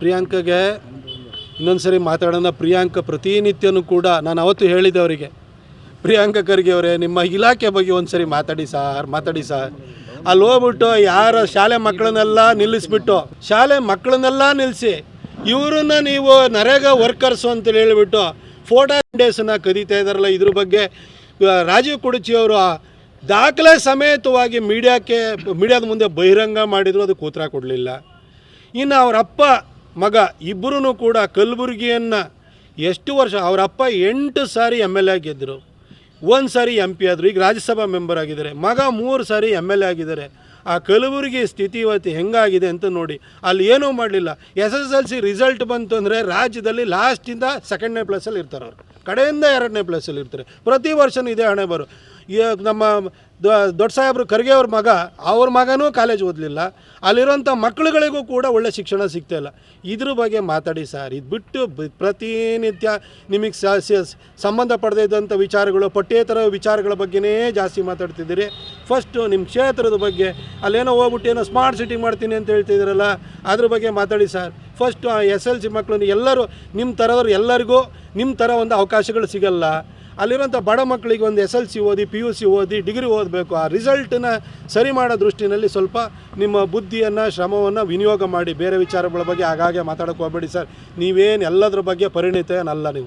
ಪ್ರಿಯಾಂಕಗೆ ಇನ್ನೊಂದು ಸರಿ ಮಾತಾಡೋಣ. ಪ್ರಿಯಾಂಕ ಪ್ರತಿನಿತ್ಯನೂ ಕೂಡ ನಾನು ಅವತ್ತು ಹೇಳಿದೆ ಅವರಿಗೆ. ಪ್ರಿಯಾಂಕ ಖರ್ಗೆ ಅವರೇ, ನಿಮ್ಮ ಇಲಾಖೆ ಬಗ್ಗೆ ಒಂದು ಸರಿ ಮಾತಾಡಿ ಸಾರ್ ಮಾತಾಡಿ ಸಾರ್. ಅಲ್ಲಿ ಹೋಗ್ಬಿಟ್ಟು ಯಾರ ಶಾಲೆ ಮಕ್ಕಳನ್ನೆಲ್ಲ ನಿಲ್ಲಿಸ್ಬಿಟ್ಟು, ಶಾಲೆ ಮಕ್ಕಳನ್ನೆಲ್ಲ ನಿಲ್ಲಿಸಿ ಇವ್ರನ್ನ ನೀವು ನರೇಗಾ ವರ್ಕರ್ಸು ಅಂತ ಹೇಳಿಬಿಟ್ಟು ಫೋಟೋ ಡೇಸನ್ನ ಕದೀತಾ ಇದ್ದಾರಲ್ಲ ಇದ್ರ ಬಗ್ಗೆ ರಾಜೀವ್ ಕುಡುಚಿ ಅವರು ದಾಖಲೆ ಸಮೇತವಾಗಿ ಮೀಡಿಯಾಕ್ಕೆ, ಮೀಡಿಯಾದ ಮುಂದೆ ಬಹಿರಂಗ ಮಾಡಿದ್ರು, ಅದಕ್ಕೆ ಉತ್ತರ ಕೊಡಲಿಲ್ಲ. ಇನ್ನು ಅವರ ಅಪ್ಪ ಮಗ ಇಬ್ಬರೂ ಕೂಡ ಕಲಬುರಗಿಯನ್ನು ಎಷ್ಟು ವರ್ಷ, ಅವರ ಅಪ್ಪ ಎಂಟು ಸಾರಿ ಎಂ ಎಲ್ ಎ ಆಗಿದ್ದರು ಒಂದು ಸಾರಿ ಎಂ ಪಿ ಆದರು, ಈಗ ರಾಜ್ಯಸಭಾ ಮೆಂಬರ್ ಆಗಿದ್ದಾರೆ. ಮಗ ಮೂರು ಸಾರಿ ಎಂ ಎಲ್ ಎ ಆಗಿದ್ದಾರೆ. ಆ ಕಲಬುರಗಿ ಸ್ಥಿತಿ ಇವತ್ತು ಹೆಂಗಾಗಿದೆ ಅಂತ ನೋಡಿ. ಅಲ್ಲಿ ಏನೂ ಮಾಡಲಿಲ್ಲ. S S L C result ಬಂತು ಅಂದರೆ ರಾಜ್ಯದಲ್ಲಿ ಲಾಸ್ಟಿಂದ ಸೆಕೆಂಡ್ನೇ ಪ್ಲೇಸಲ್ಲಿ ಇರ್ತಾರೆ ಅವರು. ಕಡೆಯಿಂದ ಎರಡನೇ ಪ್ಲೇಸಲ್ಲಿ ಇರ್ತಾರೆ. ಪ್ರತಿ ವರ್ಷವೂ ಇದೇ ಹಣೆ ಬರು. ನಮ್ಮ ದೊಡ್ಡ ಸಾಹೇಬ್ರು ಖರ್ಗೆ ಅವ್ರ ಮಗ, ಅವ್ರ ಮಗನೂ ಕಾಲೇಜ್ ಓದಲಿಲ್ಲ. ಅಲ್ಲಿರುವಂಥ ಮಕ್ಕಳುಗಳಿಗೂ ಕೂಡ ಒಳ್ಳೆ ಶಿಕ್ಷಣ ಸಿಗ್ತಾ ಇಲ್ಲ. ಇದ್ರ ಬಗ್ಗೆ ಮಾತಾಡಿ ಸರ್ ಇದು ಬಿಟ್ಟು ಪ್ರತಿನಿತ್ಯ ನಿಮಗೆ ಸಂಬಂಧ ಸಂಬಂಧಪಡದಿದ್ದಂಥ ವಿಚಾರಗಳು, ಪಠ್ಯೇತರ ವಿಚಾರಗಳ ಬಗ್ಗೆನೇ ಜಾಸ್ತಿ ಮಾತಾಡ್ತಿದ್ದೀರಿ. ಫಸ್ಟು ನಿಮ್ಮ ಕ್ಷೇತ್ರದ ಬಗ್ಗೆ, ಅಲ್ಲೇನೋ ಹೋಗ್ಬಿಟ್ಟು ಏನೋ ಸ್ಮಾರ್ಟ್ ಸಿಟಿ ಮಾಡ್ತೀನಿ ಅಂತ ಹೇಳ್ತಿದ್ದೀರಲ್ಲ ಅದ್ರ ಬಗ್ಗೆ ಮಾತಾಡಿ ಸರ್ ಫಸ್ಟು ಆ ಎಸ್ ಎಲ್ ಸಿ ಮಕ್ಕಳನ್ನು ಎಲ್ಲರೂ ನಿಮ್ಮ ಥರದವ್ರು ಎಲ್ಲರಿಗೂ ನಿಮ್ಮ ಥರ ಒಂದು ಅವಕಾಶಗಳು ಸಿಗಲ್ಲ. ಅಲ್ಲಿರೋಂಥ ಬಡ ಮಕ್ಕಳಿಗೆ ಒಂದು ಎಸ್ ಎಲ್ ಸಿ ಓದಿ ಪಿ ಯು ಸಿ ಓದಿ, ಡಿಗ್ರಿ ಓದಬೇಕು. ಆ ರಿಸಲ್ಟನ್ನ ಸರಿ ಮಾಡೋ ದೃಷ್ಟಿನಲ್ಲಿ ಸ್ವಲ್ಪ ನಿಮ್ಮ ಬುದ್ಧಿಯನ್ನು, ಶ್ರಮವನ್ನು ವಿನಿಯೋಗ ಮಾಡಿ. ಬೇರೆ ವಿಚಾರಗಳ ಬಗ್ಗೆ ಆಗಾಗ್ಗೆ ಮಾತಾಡೋಕೆ ಹೋಗಬೇಡಿ ಸರ್ ನೀವೇನು ಎಲ್ಲದ್ರ ಬಗ್ಗೆ ಪರಿಣಿತ ಏನಲ್ಲ ನೀವು.